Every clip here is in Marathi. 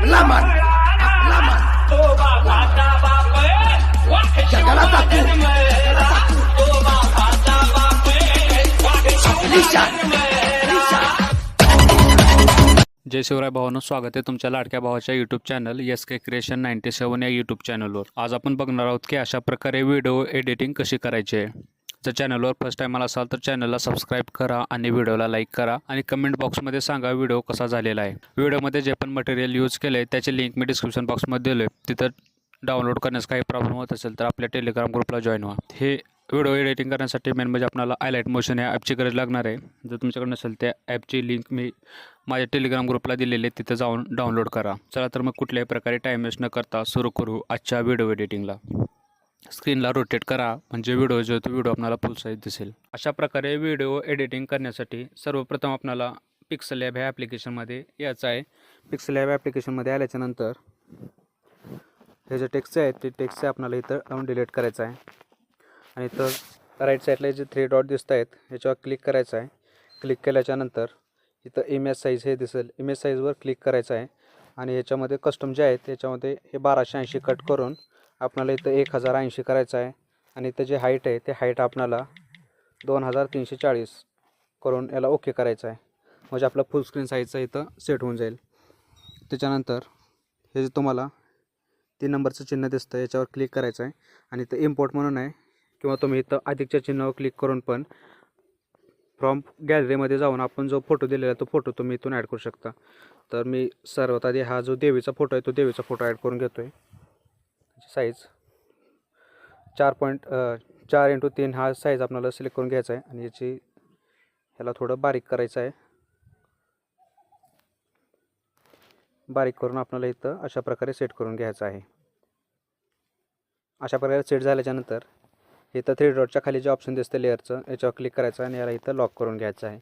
आपला मान आपला मान जगाला दाखवू जगाला दाखवू जय शिवराय भावानं स्वागत आहे तुमच्या लाडक्या भावाच्या YouTube channel S K creation ninety seven या यूट्यूब चॅनलवर आज आपण बघणार आहोत की अशा प्रकारे व्हिडिओ एडिटिंग कशी करायची आहे. जर चॅनलवर फर्स्ट टाईम आला असाल तर चॅनलला सबस्क्राईब करा आणि व्हिडिओला लाईक करा. आणि कमेंट बॉक्समध्ये सांगा व्हिडिओ कसा झालेला आहे. व्हिडिओमध्ये जे पण मटेरियल यूज केलं आहे त्याची लिंक मी डिस्क्रिप्शन बॉक्समध्ये दिलो आहे तिथं डाउनलोड करण्यास काही प्रॉब्लेम होत असेल तर आपल्या टेलिग्राम ग्रुपला जॉईन व्हा. हे व्हिडिओ एडिटिंग करण्यासाठी मेन म्हणजे आपल्याला आयलाईट मोशन या ॲपची गरज लागणार आहे. जर तुमच्याकडे नसेल त्या ॲपची लिंक मी माझ्या टेलिग्राम ग्रुपला दिलेले आहे, तिथं जाऊन डाउनलोड करा. चला तर मग कुठल्याही प्रकारे टाईम वेस्ट न करता सुरू करू आजच्या व्हिडिओ एडिटिंगला स्क्रीनला रोटेट करा म्हणजे व्हिडिओ जो तो व्हिडिओ आपल्याला फुल साईज दिसेल. अशा प्रकारे व्हिडिओ एडिटिंग करण्यासाठी सर्वप्रथम आपल्याला पिक्सल लॅब ह्या ॲप्लिकेशनमध्ये यायचं आहे. पिक्सल लॅब ॲप्लिकेशनमध्ये आल्याच्यानंतर हे जे टेक्स्ट आहे ते टेक्स्ट आपल्याला इथं लावून डिलीट करायचं आहे. आणि इथं राईट साईडला जे थ्री डॉट दिसत आहेत याच्यावर क्लिक करायचं आहे. क्लिक केल्याच्यानंतर इथं इमेज साईज हे दिसेल. इमेज साईजवर क्लिक करायचं आहे. आणि याच्यामध्ये कस्टम जे आहेत त्याच्यामध्ये हे बाराशे ऐंशी कट करून आपणाला इथं एक हजार ऐंशी करायचं आहे. आणि इथं जे हाईट आहे ते हाईट आपणाला दोन हजार तीनशे चाळीस करून याला ओके करायचं आहे. म्हणजे आपलं फुल स्क्रीन साईजचं इथं सेट होऊन जाईल. त्याच्यानंतर हे जे तुम्हाला तीन नंबरचं चिन्ह दिसतं याच्यावर क्लिक करायचं आहे. आणि इथं इम्पोर्ट म्हणून आहे किंवा तुम्ही इथं अधिकच्या चिन्हावर क्लिक करून पण फ्रॉम गॅलरीमध्ये जाऊन आपण जो फोटो दिलेला आहे तो फोटो तुम्ही इथून ॲड करू शकता. तर मी सर्वात आधी हा जो देवीचा फोटो आहे तो देवीचा फोटो ॲड करून घेतो आहे साईज चार पॉईंट चार इंटू तीन हा साईज आपल्याला सिलेक्ट करून घ्यायचा आहे आणि याची ह्याला थोडं बारीक करायचं आहे. बारीक करून आपल्याला इथं अशा प्रकारे सेट करून घ्यायचं आहे. अशा प्रकारे सेट झाल्याच्यानंतर इथं थ्री डॉटच्या खाली जे ऑप्शन दिसतं लेअरचं याच्यावर क्लिक करायचं आहे आणि याला इथं लॉक करून घ्यायचं आहे.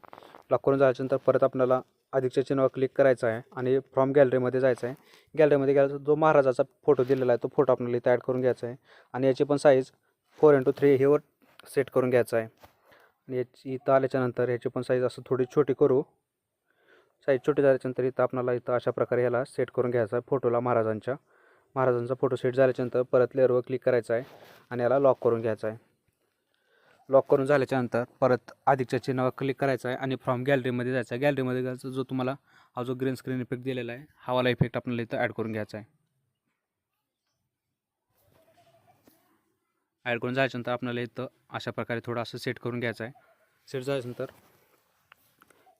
लॉक करून झाल्याच्यानंतर परत आपल्याला अधिकच्या चिन्हावर क्लिक करायचं आहे आणि फ्रॉम गॅलरीमध्ये जायचं आहे. गॅलरीमध्ये गेला जो महाराजाचा फोटो दिलेला आहे तो फोटो आपल्याला इथं ॲड करून घ्यायचा आहे. आणि याची पण साईज फोर इंटू थ्री हेवर सेट करून घ्यायचा आहे. आणि याची इथं आल्याच्यानंतर याची पण साईज असं थोडी छोटी करू. साईज छोटी झाल्याच्यानंतर इथं आपल्याला इथं अशा प्रकारे याला सेट करून घ्यायचा आहे फोटोला महाराजांच्या. महाराजांचा फोटो सेट झाल्याच्यानंतर परत लेअरवर क्लिक करायचा आहे आणि याला लॉक करून घ्यायचा आहे. लॉक करून झाल्याच्यानंतर परत अधिकच्या चिन्हावर क्लिक करायचं आहे आणि फ्रॉम गॅलरीमध्ये जायचं आहे. गॅलरीमध्ये जायचं जो तुम्हाला हा जो ग्रीन स्क्रीन इफेक्ट दिलेला आहे हवाला इफेक्ट आपल्याला इथं ॲड करून घ्यायचा आहे. ॲड करून जायच्यानंतर आपल्याला इथं अशा प्रकारे थोडं असं सेट करून घ्यायचं आहे. सेट झाल्याच्यानंतर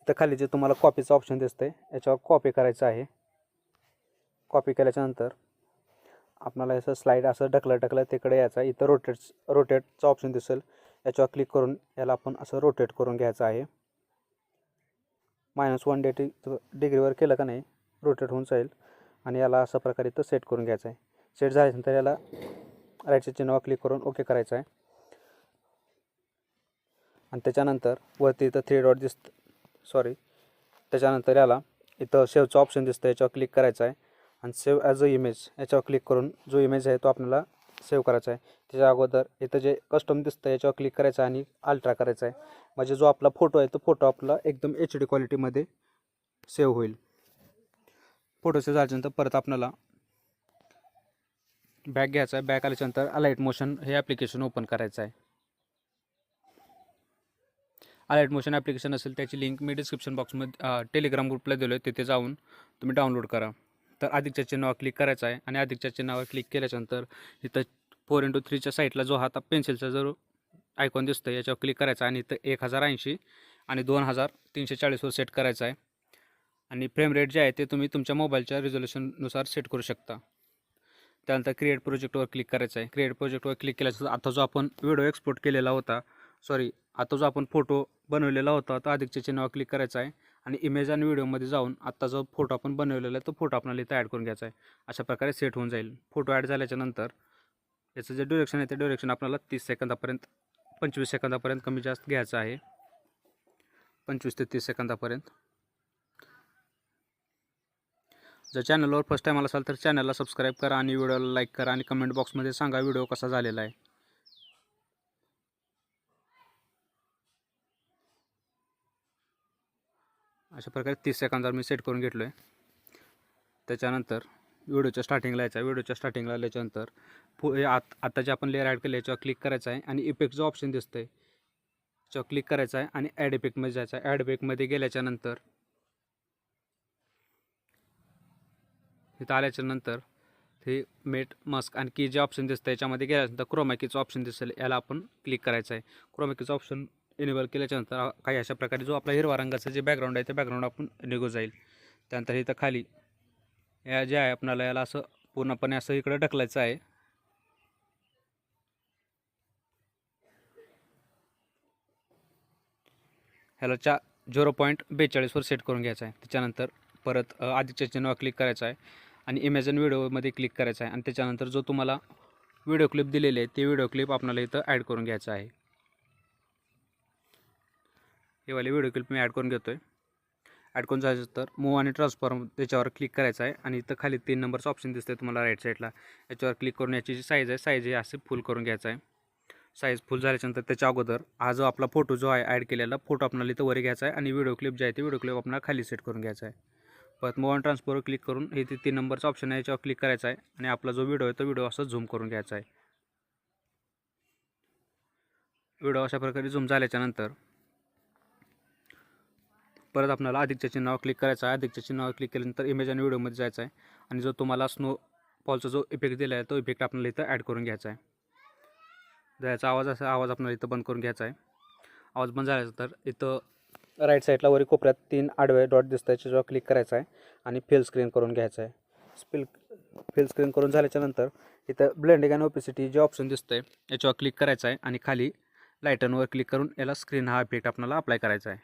इथं खाली जे तुम्हाला कॉपीचं ऑप्शन दिसतं आहे याच्यावर कॉपी करायचं आहे. कॉपी केल्याच्यानंतर आपल्याला असं स्लाईड असं ढकलत ढकलत तिकडे यायचं आहे. इथं रोटेट रोटेटचं ऑप्शन दिसेल. याच्यावर क्लिक करून याला आपण असं रोटेट करून घ्यायचं आहे. मायनस वन डेटी डिग्रीवर केलं का नाही रोटेट होऊन जाईल. आणि याला अशा प्रकारे इथं सेट करून घ्यायचं आहे. सेट झाल्यानंतर याला राईटच्या चिन्हावर क्लिक करून ओके करायचं आहे. आणि त्याच्यानंतर वरती इथं थ्री डॉट दिसत सॉरी त्याच्यानंतर याला इथं सेवचं ऑप्शन दिसतं याच्यावर क्लिक करायचं आहे. आणि सेव्ह ॲज अ इमेज याच्यावर क्लिक करून जो इमेज आहे तो आपल्याला सेव्ह करायचा आहे. त्याच्या अगोदर इथं जे कस्टम दिसतं याच्यावर क्लिक करायचं आहे आणि अल्ट्रा करायचा आहे. म्हणजे जो आपला फोटो आहे तो फोटो आपला एकदम एच डी क्वालिटीमध्ये सेव्ह होईल. फोटो सेव्ह झाल्यानंतर परत आपल्याला बॅग घ्यायचा आहे. बॅग आल्याच्यानंतर अलाईट मोशन हे ॲप्लिकेशन ओपन करायचं आहे. अलाईट मोशन ॲप्लिकेशन असेल त्याची लिंक मी डिस्क्रिप्शन बॉक्समध्ये टेलिग्राम ग्रुपला दिलो आहे तिथे जाऊन तुम्ही डाउनलोड करा. तर अधिकच्या चिन्हावर क्लिक करायचं आहे. आणि अधिकच्या चिन्हावर क्लिक केल्याच्यानंतर इथं फोर इंटू थ्रीच्या साईडला जो हाता पेन्सिलचा जो आयकॉन दिसतं याच्यावर क्लिक करायचा आणि इथं एक हजार ऐंशी आणि दोन हजार तीनशे चाळीसवर सेट करायचं आहे. आणि फ्रेम रेट जे आहे ते तुम्ही तुमच्या मोबाईलच्या रिझोल्युशननुसार सेट करू शकता. त्यानंतर क्रिएट प्रोजेक्टवर क्लिक करायचं आहे. क्रिएट प्रोजेक्टवर क्लिक केल्याचं आता जो आपण व्हिडिओ एक्सपोर्ट केलेला होता सॉरी आता जो आपण फोटो बनवलेला होता तो अधिकच्या चिन्हावर क्लिक करायचा आहे. आणि इमेज आणि व्हिडिओमध्ये जाऊन आत्ता जो फोटो आपण बनवलेला आहे तो फोटो आपल्याला इथं ॲड करून घ्यायचा आहे. अशा प्रकारे सेट होऊन जाईल. फोटो ॲड झाल्याच्यानंतर याचं जे डिरेक्शन आहे ते ड्युरेक्शन आपल्याला तीस सेकंदापर्यंत पंचवीस सेकंदापर्यंत कमी जास्त घ्यायचं आहे. पंचवीस ते तीस सेकंदापर्यंत. जर चॅनलवर फर्स्ट टाईम आला असाल तर चॅनलला सबस्क्राईब करा आणि व्हिडिओला लाईक करा आणि कमेंट बॉक्समध्ये सांगा व्हिडिओ कसा झालेला आहे. अशा प्रकारे तीस सेकंदावर मी सेट करून घेतलो आहे त्याच्यानंतर व्हिडिओच्या स्टार्टिंगला यायचा. व्हिडिओच्या स्टार्टिंगला आल्याच्यानंतर पु हे आत आता जे आपण लेअर ॲड केलं याच्यावर क्लिक करायचं आहे आणि इफेक्ट जो ऑप्शन आहे त्याच्यावर क्लिक करायचं आहे आणि ॲड इफेक्टमध्ये जायचं आहे. ॲड इफेक्टमध्ये गेल्याच्यानंतर इथं आल्याच्यानंतर ते मेट मस्क आणखी जे ऑप्शन दिसतं याच्यामध्ये गेल्यानंतर क्रोमॅकीचं ऑप्शन दिसेल याला आपण क्लिक करायचं आहे. क्रोमॅकीचं ऑप्शन इनेबल केल्याच्यानंतर काही अशा प्रकारे जो आपला हिरवा रंगाचं जे बॅकग्राऊंड आहे ते बॅकग्राऊंड आपण निघून जाईल. त्यानंतर इथं खाली या जे आहे आपणाला याला असं पूर्णपणे असं इकडं ढकलायचं आहे. ह्याला चा झिरो पॉईंट बेचाळीसवर सेट करून घ्यायचं आहे. त्याच्यानंतर परत अ, आधीच्या चिन्हावर क्लिक करायचं आहे आणि इमेजन व्हिडिओमध्ये क्लिक करायचं आहे. आणि त्याच्यानंतर जो तुम्हाला व्हिडिओ क्लिप दिलेले आहे ते व्हिडिओ क्लिप आपल्याला इथं ॲड करून घ्यायचं आहे. हे वाले व्हिडिओ क्लिप मी ॲड करून घेतो आहे ॲड करून जायचं तर मूव आणि ट्रान्सफॉर्म त्याच्यावर क्लिक करायचं आहे आणि इथं खाली तीन नंबरचं ऑप्शन दिसतं तुम्हाला राईट साईडला याच्यावर क्लिक करून याची जी साईज आहे साईज हे असे फुल करून घ्यायचं आहे. साईज फुल झाल्याच्यानंतर त्याच्या अगोदर हा जो आपला फोटो जो आहे ॲड केलेला फोटो आपल्याला इथं वर घ्यायचा आहे आणि व्हिडिओ क्लिप जे आहे ते व्हिडिओ क्लिप आपल्याला खाली सेट करून घ्यायचा आहे. परत मूव आणि ट्रान्सफॉरवर क्लिक करून हे ते तीन नंबरचा ऑप्शन आहे याच्यावर क्लिक करायचा आहे आणि आपला जो व्हिडिओ आहे तो व्हिडिओ असं झूम करून घ्यायचा आहे. व्हिडिओ अशा प्रकारे झूम झाल्याच्यानंतर परत आपल्याला अधिकच्या चिन्हावर क्लिक करायचं आहे. अधिकच्या चिन्हावर क्लिक केल्यानंतर इमेज आणि व्हिडिओमध्ये जायचं आहे. आणि जो तुम्हाला स्नो फॉलचा जो इफेक्ट दिला आहे तो इफेक्ट आपल्याला इथं ॲड करून घ्यायचा आहे. जायचा आवाज असा आवाज आपल्याला इथं बंद करून घ्यायचा आहे. आवाज बंद झाल्याचा तर इथं राईट साईडला वरी कोपऱ्यात तीन आडवे डॉट दिसतं याच्यावर क्लिक करायचं आहे. आणि फिल स्क्रीन करून घ्यायचं आहे. स्पिल फिल स्क्रीन करून झाल्याच्यानंतर इथं ब्लेंडिंग आणि ओपेसिटी जे ऑप्शन दिसतं आहे याच्यावर क्लिक करायचं आहे. आणि खाली लायटनवर क्लिक करून याला स्क्रीन हा इफेक्ट आपल्याला अप्लाय करायचा आहे.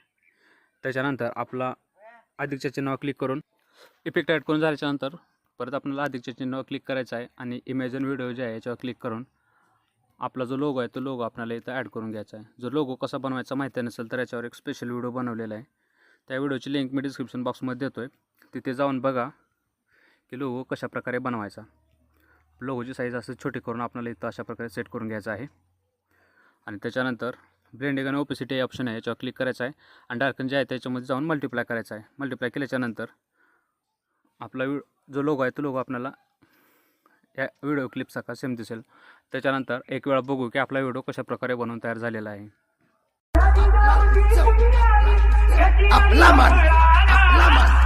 त्याच्यानंतर आपला अधिकच्या चिन्हावर क्लिक करून इफेक्ट ॲड करून झाल्याच्यानंतर परत आपल्याला अधिकच्या चिन्हावर क्लिक करायचं आहे आणि इमेजन व्हिडिओ जे आहे याच्यावर क्लिक करून आपला जो लोगो आहे तो लोगो आपल्याला इथं ॲड करून घ्यायचा आहे. जो लोगो कसा बनवायचा माहिती नसेल तर याच्यावर एक स्पेशल व्हिडिओ बनवलेला आहे. त्या व्हिडिओची लिंक मी डिस्क्रिप्शन बॉक्समध्ये देतो आहे तिथे जाऊन बघा की लोगो कशा प्रकारे बनवायचा. लोगोची साईज असं छोटी करून आपल्याला इथं अशा प्रकारे सेट करून घ्यायचा आहे. आणि त्याच्यानंतर ब्लेंडिंग आणि ओपेसिटी ऑप्शन आहे याच्यावर क्लिक करायचं आहे आणि डार्कन जे आहे त्याच्यामध्ये जाऊन मल्टिप्लाय करायचा आहे. मल्टिप्लाय केल्याच्यानंतर आपला जो लोगो आहे तो लोगो आपल्याला या व्हिडिओ क्लिपसारखा सेम दिसेल. त्याच्यानंतर एक वेळा बघू की आपला व्हिडिओ कशा प्रकारे बनवून तयार झालेला आहे. आपला मान आपला मान.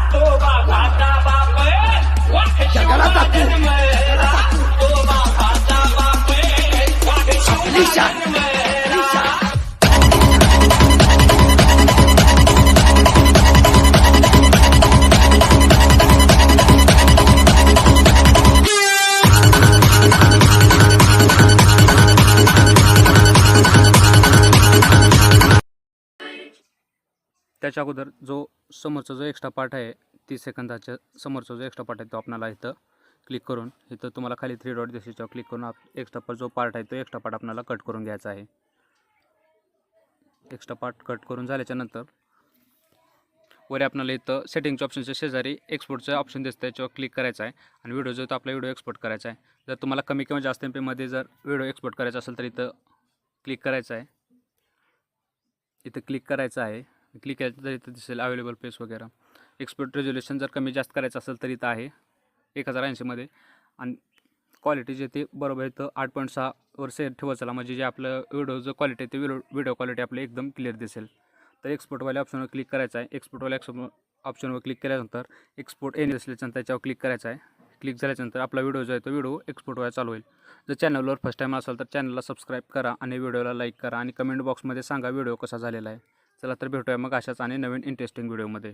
जगाला दाखवू आपली त्याच्या अगोदर जो समोरचा जो एक्स्ट्रा पार्ट आहे तीस सेकंदाच्या समोरचा जो एक्स्ट्रा पार्ट आहे तो आपल्याला इथं क्लिक करून इथं तुम्हाला खाली थ्री डॉट दिसेल क्लिक करून आप एक्स्ट्रा पार्ट जो पार्ट आहे तो एक्स्ट्रा पार्ट आपल्याला कट करून घ्यायचा आहे. एक्स्ट्रा पार्ट कट करून झाल्याच्यानंतर वर आपल्याला इथं सेटिंगच्या ऑप्शनच्या शेजारी एक्सपोर्टचं ऑप्शन दिसतं त्याच्यावर क्लिक करायचं आहे. आणि व्हिडिओ जो तो आपला व्हिडिओ एक्सपोर्ट करायचा आहे. जर तुम्हाला कमी किंवा जास्त एम पीमध्ये जर व्हिडिओ एक्सपोर्ट करायचा असेल तर इथं क्लिक करायचं आहे. इथं क्लिक करायचं आहे. क्लिक केलं तर इथं दिसेल अवेलेबल पेस वगैरे. एक्सपोर्ट रेझोल्युशन जर कमी जास्त करायचं असेल तर इथं आहे एक हजार ऐंशीमध्ये आणि क्वालिटी जे ते बरोबर इथं आठ पॉईंट सहावर सेट ठेवायचं म्हणजे जे आपलं व्हिडिओ जो क्वालिटी आहे ते व्हिडिओ व्हिडिओ क्वालिटी आपली एकदम क्लिअर दिसेल. तर एक्सपोर्टवाल्या ऑप्शनवर क्लिक करायचं आहे. एक्सपोर्टवाल्या ऑप्शन ऑप्शनवर क्लिक केल्यानंतर एक्सपोर्ट एन असल्याच्यानंतर त्याच्यावर क्लिक करायचं आहे. क्लिक झाल्याच्यानंतर आपला व्हिडिओ जो आहे तो व्हिडिओ एक्सपोर्ट व्हायला चालू होईल. जर चॅनलवर फर्स्ट टाईम असेल तर चॅनलला सबस्क्राईब करा आणि व्हिडिओला लाईक करा. आणि कमेंट बॉक्समध्ये सांगा व्हिडिओ कसा झालेला आहे. चला तर भेटूया मग अशाच आणि नवीन इंटरेस्टिंग व्हिडिओमध्ये